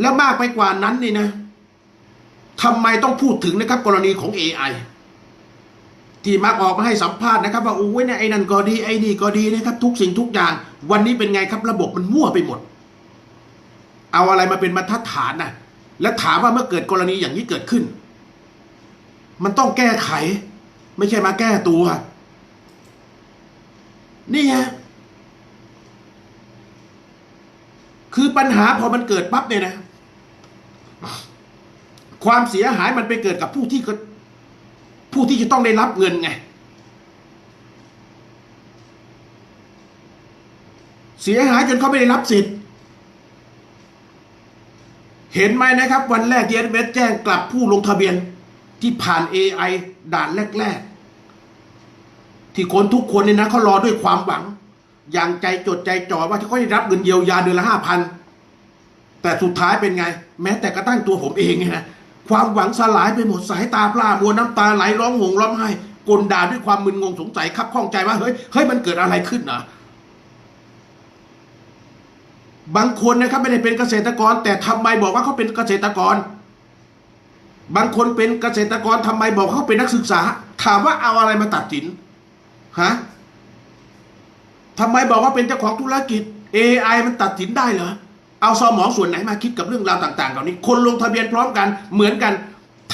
แล้วมากไปกว่านั้นนี่นะทำไมต้องพูดถึงนะครับกรณีของ AI ที่มักออกมาให้สัมภาษณ์นะครับ ว่าโอ้ยเนี่ยไอ้นั่นก็ดีไอ้นี่ก็ดีนะครับ ทุกสิ่งทุกอย่าง วันนี้เป็นไงครับ ระบบมันมั่วไปหมด เอาอะไรมาเป็นบรรทัดฐานนะและถามว่าเมื่อเกิดกรณีอย่างนี้เกิดขึ้น มันต้องแก้ไข ไม่ใช่มาแก้ตัว นี่ฮะ คือปัญหาพอมันเกิดปั๊บเนี่ยนะ ความเสียหายมันไปเกิดกับผู้ที่ผู้ที่จะต้องได้รับเงินไง เสียหายจนเขาไม่ได้รับสิทธิ์ เห็นไหมนะครับ วันแรกที่เอสเแจ้งกลับผู้ลงทะเบียนที่ผ่าน AI ด่านแรก ๆ ที่คนทุกคนเนี่ยนะเขารอด้วยความหวัง อย่างใจจดใจจ่อว่าจะเขาได้รับเงินเยียวยาเดือนละห้าพันแต่สุดท้ายเป็นไง แม้แต่กระทั่งตัวผมเองเนี่ยนะความหวังสลายไปหมดสายตาปลามัวน้ำตาไหลร้องห่มร้องไห้กลด่าด้วยความมึนงงสงสัยคับข้องใจว่าเฮ้ยเฮ้ยมันเกิดอะไรขึ้นนะบางคนนะครับไม่ได้เป็นเกษตรกร แต่ทำไมบอกว่าเขาเป็นเกษตรกร บางคนเป็นเกษตรกรทำไมบอกเขาเป็นนักศึกษา ถามว่าเอาอะไรมาตัดสินฮะ ทำไมบอกว่าเป็นเจ้าของธุรกิจ AI มันตัดสินได้เหรอ เอาสมองส่วนไหนมาคิดกับเรื่องราวต่างๆเหล่านี้ คนลงทะเบียนพร้อมกันเหมือนกัน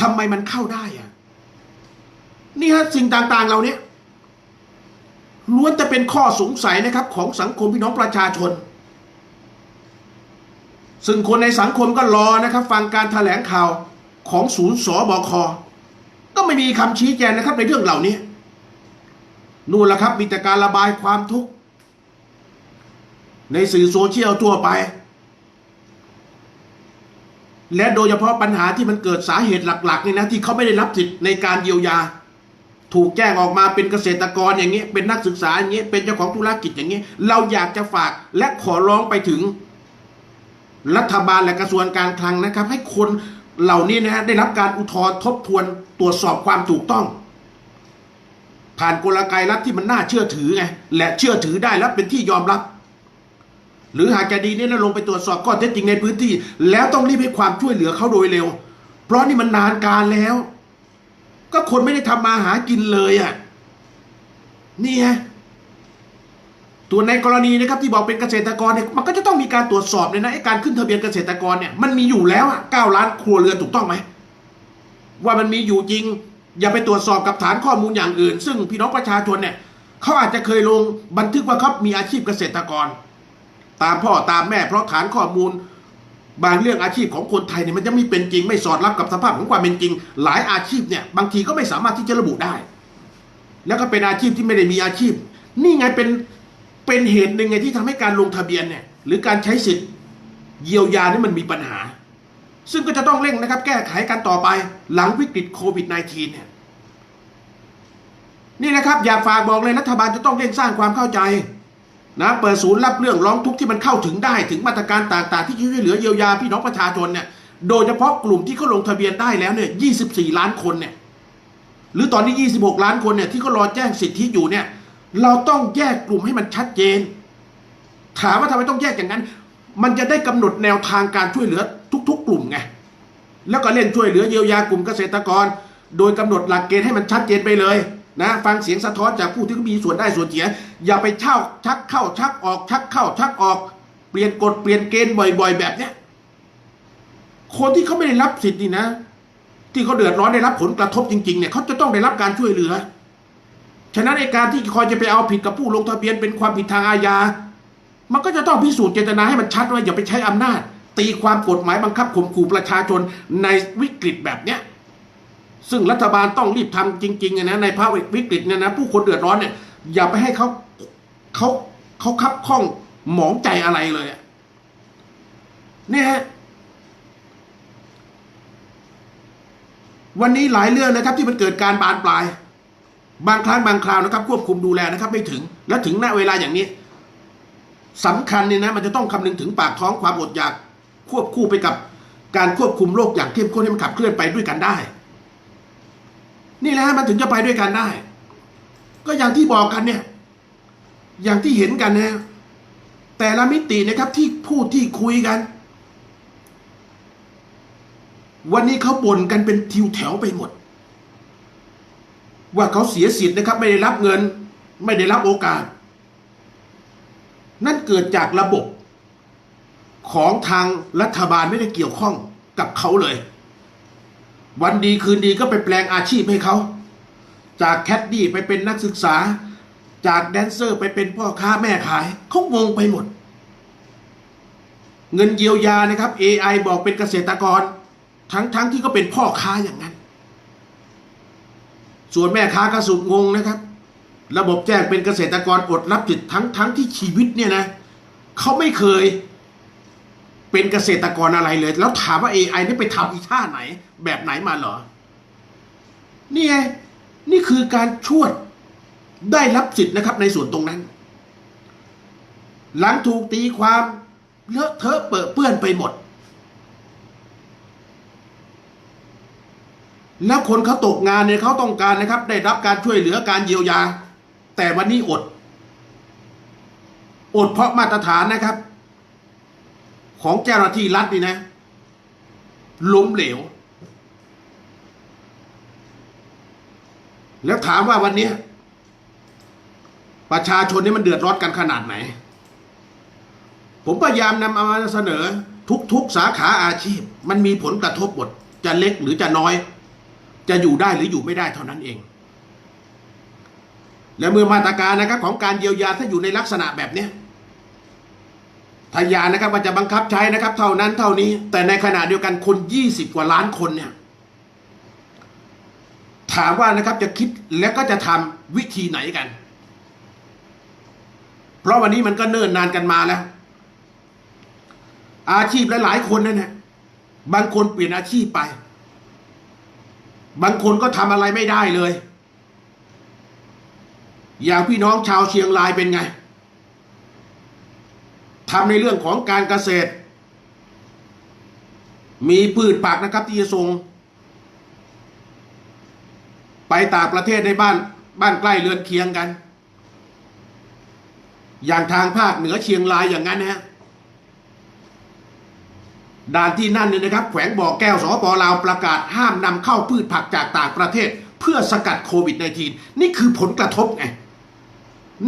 ทำไมมันเข้าได้อะนี่ฮะสิ่งต่างๆ เหล่านี้ล้วนจะเป็นข้อสงสัยนะครับของสังคมพี่น้องประชาชน ซึ่งคนในสังคมก็รอนะครับ ฟังการแถลงข่าวของศูนย์สบค ก็ไม่มีคำชี้แจงนะครับในเรื่องเหล่านี้ นู่นละครับมีแต่การระบายความทุกข์ ในสื่อโซเชียลทั่วไป และโดยเฉพาะปัญหาที่มันเกิดสาเหตุหลักๆนี่นะที่เขาไม่ได้รับสิทธิ์ในการเยียวยา ถูกแจ้งออกมาเป็นเกษตรกรอย่างนี้เป็นนักศึกษาอย่างนี้เป็นเจ้าของธุรกิจอย่างนี้เราอยากจะฝากและขอร้องไปถึง รัฐบาลและกระทรวงการคลังนะครับ ให้คนเหล่านี้นะฮะได้รับการอุทธรณ์ทบทวนตรวจสอบความถูกต้อง ผ่านกลไกรัฐที่มันน่าเชื่อถือไงและเชื่อถือได้และเป็นที่ยอมรับ หรือหากจะดีเนี่ยนะลงไปตรวจสอบข้อเท็จจริงในพื้นที่ แล้วต้องรีบให้ความช่วยเหลือเขาโดยเร็ว เพราะนี่มันนานการแล้ว ก็คนไม่ได้ทำมาหากินเลยอะนี่ไงตัวในกรณีนะครับที่บอกเป็นเกษตรกรเนี่ยมันก็จะต้องมีการตรวจสอบเลยนะไอ้การขึ้นทะเบียนเกษตรกรเนี่ยมันมีอยู่แล้วอะเก้าล้านครัวเรือนถูกต้องไหมว่ามันมีอยู่จริง อย่าไปตรวจสอบกับฐานข้อมูลอย่างอื่น ซึ่งพี่น้องประชาชนเนี่ยเขาอาจจะเคยลงบันทึกว่าเขามีอาชีพเกษตรกร ตามพ่อตามแม่ เพราะฐานข้อมูล บางเรื่องอาชีพของคนไทยเนี่ยมันจะไม่เป็นจริง ไม่สอดรับกับสภาพของความเป็นจริง หลายอาชีพเนี่ยบางทีก็ไม่สามารถที่จะระบุได้ แล้วก็เป็นอาชีพที่ไม่ได้มีอาชีพ นี่ไงเป็นเป็นเหตุหนึ่งไงที่ทำให้การลงทะเบียนเนี่ยหรือการใช้สิทธิ์เยียวยานี่มันมีปัญหา ซึ่งก็จะต้องเร่งนะครับ แก้ไขกันต่อไปหลังวิกฤตโควิด -19 เนี่ยนี่นะครับอยากฝากบอกเลยรัฐบาลจะต้องเร่งสร้างความเข้าใจ นะเปิดศูนย์รับเรื่องร้องทุกข์ที่มันเข้าถึงได้ถึงมาตรการต่างๆ ที่ช่วยเหลือเยียวยาพี่น้องประชาชนเนี่ยโดยเฉพาะกลุ่มที่เขาลงทะเบียนได้แล้วเนี่ย 24 ล้านคนเนี่ย หรือตอนนี้ 26 ล้านคนเนี่ยที่เขารอแจ้งสิทธิอยู่เนี่ย เราต้องแยกกลุ่มให้มันชัดเจน ถามว่าทำไมต้องแยกอย่างนั้น มันจะได้กำหนดแนวทางการช่วยเหลือทุก ๆ กลุ่มไง แล้วก็เล่นช่วยเหลือเยียวยากลุ่มเกษตรกร โดยกำหนดหลักเกณฑ์ให้มันชัดเจนไปเลย นะฟังเสียงสะท้อนจากผู้ที่เขามีส่วนได้ส่วนเสีย อย่าไปเช่าชักเข้าชักออก ชักเข้าชักออก เปลี่ยนกฎเปลี่ยนเกณฑ์บ่อย ๆ แบบเนี้ยคนที่เขาไม่ได้รับสิทธิ์นี่นะ ที่เขาเดือดร้อนได้รับผลกระทบจริงๆเนี่ยเขาจะต้องได้รับการช่วยเหลือ ฉะนั้นในการที่คอยจะไปเอาผิดกับผู้ลงทะเบียนเป็นความผิดทางอาญา มันก็จะต้องพิสูจน์เจตนาให้มันชัดว่าอย่าไปใช้อำนาจ ตีความกฎหมายบังคับข่มขู่ประชาชนในวิกฤตแบบเนี้ย ซึ่งรัฐบาลต้องรีบทำจริงๆนะในภาวะวิกฤตเนี่ยนะผู้คนเดือดร้อนเนี่ยอย่าไปให้เขาเขาเขาคับข้องหมองใจอะไรเลยเนี่ยฮะวันนี้หลายเรื่องนะครับที่มันเกิดการบานปลาย บางครั้งบางคราวนะครับ ควบคุมดูแลนะครับ ไม่ถึงและถึงณเวลาอย่างนี้สำคัญเนี่ยนะมันจะต้องคำนึงถึงปากท้องความอดอยาก ควบคู่ไปกับการควบคุมโรคอย่างเข้มข้นให้มันขับเคลื่อนไปด้วยกันได้ นี่แหละมันถึงจะไปด้วยกันได้ ก็อย่างที่บอกกันเนี่ย อย่างที่เห็นกันนะแต่ละมิตินะครับที่พูดที่คุยกัน วันนี้เขาบ่นกันเป็นทิวแถวไปหมด ว่าเขาเสียสิทธิ์นะครับ ไม่ได้รับเงิน ไม่ได้รับโอกาส นั่นเกิดจากระบบของทางรัฐบาลไม่ได้เกี่ยวข้องกับเขาเลย วันดีคืนดีก็ไปแปลงอาชีพให้เขา จากแคดดี้ไปเป็นนักศึกษา จากแดนเซอร์ไปเป็นพ่อค้าแม่ขายเขางงไปหมด เงินเยียวยานะครับ AI บอกเป็นเกษตรกร ทั้งทั้งที่ก็เป็นพ่อค้าอย่างนั้น ส่วนแม่ค้าก็สุดงงนะครับ ระบบแจ้งเป็นเกษตรกรอดรับสิทธิ์ทั้งทั้งที่ชีวิตเนี่ยนะเขาไม่เคย เป็นเกษตรกรอะไรเลย แล้วถามว่า AI นี่ไปทำอีท่าไหน แบบไหนมาเหรอ นี่ไง นี่คือการช่วดได้รับสิทธิ์นะครับในส่วนตรงนั้น หลังถูกตีความเลอะเทอะเปอะเปื้อนไปหมด แล้วคนเขาตกงานเนี่ยเขาต้องการนะครับ ได้รับการช่วยเหลือการเยียวยา แต่วันนี้อด อดเพราะมาตรฐานนะครับ ของเจ้าหน้าที่รัฐนี่นะ ล้มเหลว แล้วถามว่าวันนี้ ประชาชนนี่มันเดือดร้อนกันขนาดไหน ผมพยายามนำเอามาเสนอทุกๆสาขาอาชีพ มันมีผลกระทบหมดจะเล็กหรือจะน้อย จะอยู่ได้หรืออยู่ไม่ได้เท่านั้นเอง และเมื่อมาตรการนะครับของการเยียวยาถ้าอยู่ในลักษณะแบบนี้ ยทายานะครับว่าจะบังคับใช้นะครับ เท่านั้นเท่านี้ แต่ในขณะเดียวกันคนยี่สิบกว่าล้านคนเนี่ย ถามว่านะครับจะคิดและก็จะทำวิธีไหนกัน เพราะวันนี้มันก็เนิ่นนานกันมาแล้ว อาชีพหลายๆคนนั่นแหละบางคนเปลี่ยนอาชีพไป บางคนก็ทำอะไรไม่ได้เลย อย่างพี่น้องชาวเชียงรายเป็นไง ทำในเรื่องของการเกษตร มีพืชผักนะครับที่จะส่ง ไปต่างประเทศในบ้านบ้านใกล้เรือนเคียงกัน อย่างทางภาคเหนือเชียงรายอย่างนั้นนะฮะด่านที่นั่นเนี่ยนะครับ แขวงบ่อแก้วสปลาวประกาศห้ามนำเข้าพืชผักจากต่างประเทศ เพื่อสกัดโควิด -19 นี่คือผลกระทบไง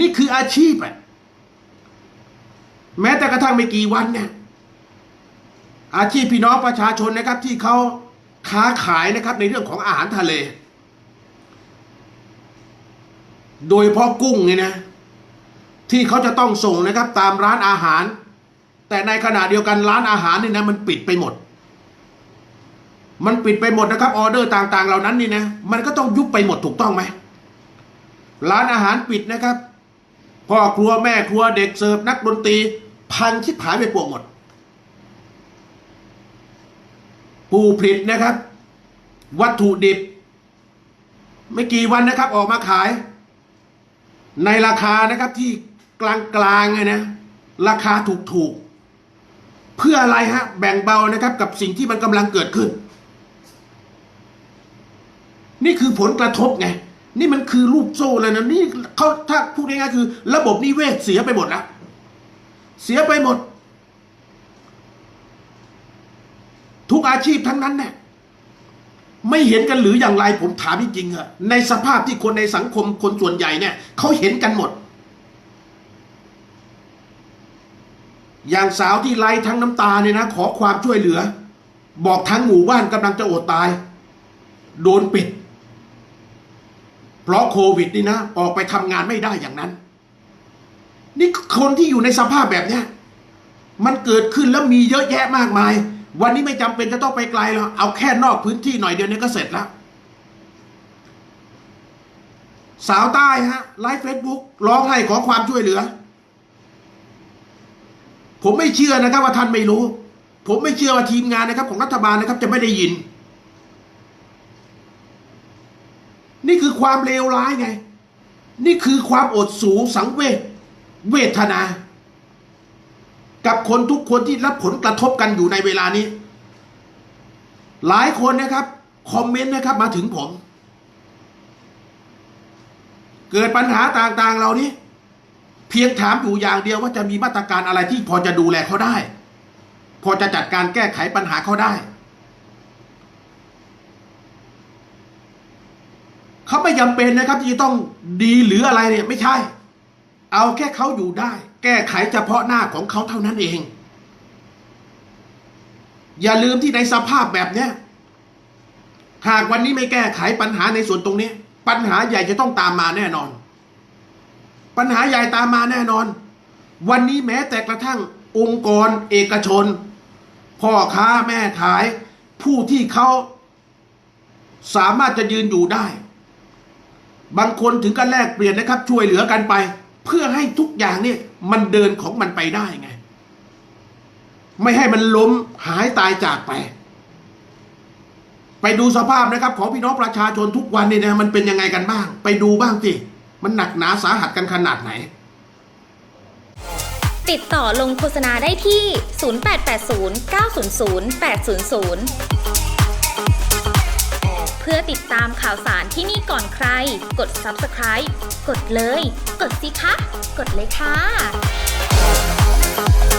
นี่คืออาชีพอะ แม้แต่กระทั่งไม่กี่วันเนี่ย อาชีพพี่น้องประชาชนนะครับ ที่เขาค้าขายนะครับ ในเรื่องของอาหารทะเล โดยเฉพาะกุ้งเนี่ยนะ ที่เขาจะต้องส่งนะครับ ตามร้านอาหาร แต่ในขณะเดียวกันร้านอาหารนี่นะมันปิดไปหมด มันปิดไปหมดนะครับออเดอร์ต่าง ๆ เหล่านั้นนี่นะมันก็ต้องยุบไปหมดถูกต้องไหมร้านอาหารปิดนะครับพ่อครัวแม่ครัวเด็กเสิร์ฟนักดนตรี พังชิบหายไปปวกหมด ปูผลิตนะครับ วัตถุดิบ ไม่กี่วันนะครับ ออกมาขาย ในราคานะครับที่กลางๆไงนะ ราคาถูกๆ เพื่ออะไรฮะ แบ่งเบานะครับกับสิ่งที่มันกำลังเกิดขึ้น นี่คือผลกระทบไงนี่มันคือรูปโซ่เลยนะนี่เขาถ้าพูดง่ายๆคือ ระบบนิเวศเสียไปหมดแล้ว เสียไปหมด ทุกอาชีพทั้งนั้นเนี่ยไม่เห็นกันหรืออย่างไรผมถามจริงๆอะในสภาพที่คนในสังคมคนส่วนใหญ่เนี่ยเขาเห็นกันหมด อย่างสาวที่ไล่ทั้งน้ำตาเนี่ยนะขอความช่วยเหลือ บอกทั้งหมู่บ้านกำลังจะอดตาย โดนปิด เพราะโควิดนี่นะ ออกไปทำงานไม่ได้อย่างนั้น นี่คนที่อยู่ในสภาพแบบเนี้ยมันเกิดขึ้นแล้วมีเยอะแยะมากมาย วันนี้ไม่จำเป็นจะต้องไปไกลแล้วเอาแค่นอกพื้นที่หน่อยเดียวนี้ก็เสร็จแล้ว สาวใต้ฮะไลฟ์เฟซบุ๊กร้องไห้ขอความช่วยเหลือ ผมไม่เชื่อนะครับว่าท่านไม่รู้ ผมไม่เชื่อว่าทีมงานนะครับ ของรัฐบาลนะครับจะไม่ได้ยิน นี่คือความเลวร้ายไง นี่คือความอดสูสังเวช เวทนา กับคนทุกคนที่รับผลกระทบกันอยู่ในเวลานี้ หลายคนนะครับคอมเมนต์นะครับมาถึงผม เกิดปัญหาต่างๆ เหล่านี้ เพียงถามอยู่อย่างเดียวว่าจะมีมาตรการอะไรที่พอจะดูแลเขาได้ พอจะจัดการแก้ไขปัญหาเขาได้เขาไม่จำเป็นนะครับที่จะต้องดีหรืออะไรเนี่ยไม่ใช่ เอาแค่เขาอยู่ได้ แก้ไขเฉพาะหน้าของเขาเท่านั้นเอง อย่าลืมที่ในสภาพแบบเนี้ยหากวันนี้ไม่แก้ไขปัญหาในส่วนตรงนี้ ปัญหาใหญ่จะต้องตามมาแน่นอน ปัญหาใหญ่ตามมาแน่นอน วันนี้แม้แต่กระทั่งองค์กร เอกชน พ่อค้าแม่ขาย ผู้ที่เขาสามารถจะยืนอยู่ได้ บางคนถึงกันแลกเปลี่ยนนะครับ ช่วยเหลือกันไป เพื่อให้ทุกอย่างเนี่ยมันเดินของมันไปได้ไง ไม่ให้มันล้มหายตายจากไป ไปดูสภาพนะครับ ของพี่น้องประชาชนทุกวันนี่นะมันเป็นยังไงกันบ้าง ไปดูบ้างสิมันหนักหนาสาหัสกันขนาดไหน ติดต่อลงโฆษณาได้ที่ 0880 900 800 ติดตามข่าวสารที่นี่ก่อนใคร กด subscribe กดเลย กดสิคะ กดเลยค่ะ